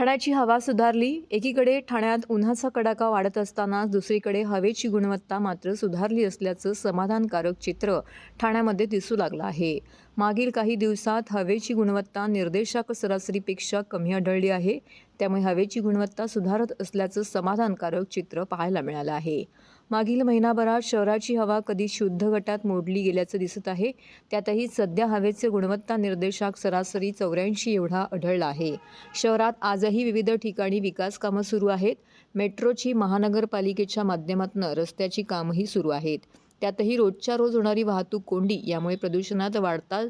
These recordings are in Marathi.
ठाण्याची हवा सुधारली. एकीकडे ठाण्यात उन्हाचा कडाका वाढत असताना दुसरीकडे हवेची गुणवत्ता मात्र सुधारली असल्याचं समाधानकारक चित्र ठाण्यामध्ये दिसू लागलं आहे. मागील काही दिवसात हवेची गुणवत्ता निर्देशांक सरासरीपेक्षा कमी आढळली आहे. त्यामुळे हवेची गुणवत्ता सुधारत असल्याचं समाधानकारक चित्र पाहायला मिळालं आहे. मागील महिनाभरात शहराची हवा कधी शुद्ध गटात मोडली गेल्याचं दिसत आहे. त्यातही सध्या हवेचे गुणवत्ता निर्देशांक सरासरी चौऱ्याऐंशी एवढा आढळला आहे. शहरात आजही विविध ठिकाणी विकास कामं सुरू आहेत. मेट्रोची महानगरपालिकेच्या माध्यमातून रस्त्याची कामंही सुरू आहेत. त्यातही रोजच्या रोज होणारी वाहतूक कोंडी यामुळे प्रदूषणात वाढता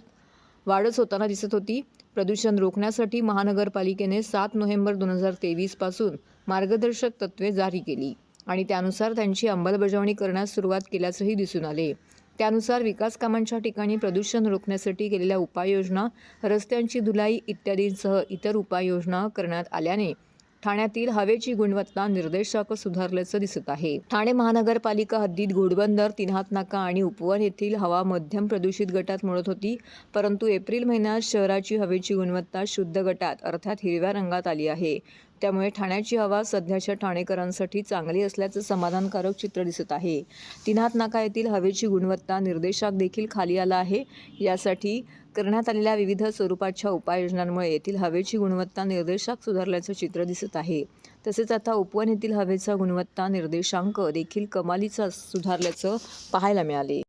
वाढच होताना दिसत होती. प्रदूषण रोखण्यासाठी महानगरपालिकेने सात नोव्हेंबर दोन हजार तेवीसपासून मार्गदर्शक तत्त्वे जारी केली आणि त्यानुसार त्यांची अंमलबजावणी करण्यास सुरुवात केल्याचंही दिसून आले. त्यानुसार विकास कामांच्या ठिकाणी प्रदूषण रोखण्यासाठी केलेल्या उपाययोजना रस्त्यांची धुलाई इत्यादींसह इतर उपाययोजना करण्यात आल्याने ठाण्यातील हवेची गुणवत्ता निर्देशांक सुधारल्याचं दिसत आहे. ठाणे महानगरपालिका हद्दीत घोडबंदर तिन्हात नाका आणि उपवन येथील हवा मध्यम प्रदूषित गटात मिळत होती. परंतु एप्रिल महिन्यात शहराची हवेची गुणवत्ता शुद्ध गटात अर्थात हिरव्या रंगात आली आहे. त्यामुळे ठाण्याची हवा सध्याच्या ठाणेकरांसाठी चांगली असल्याचं समाधानकारक चित्र दिसत आहे. तिन्हात नाका येथील हवेची गुणवत्ता निर्देशांक देखील खाली आला आहे. यासाठी करण्यात आलेल्या विविध स्वरूपाच्या उपाययोजनांमुळे येथील हवेची गुणवत्ता निर्देशांक सुधारल्याचं चित्र दिसत आहे. तसेच आता उपवन येथील हवेचा गुणवत्ता निर्देशांक देखील कमालीचा सुधारल्याचं पाहायला मिळाले.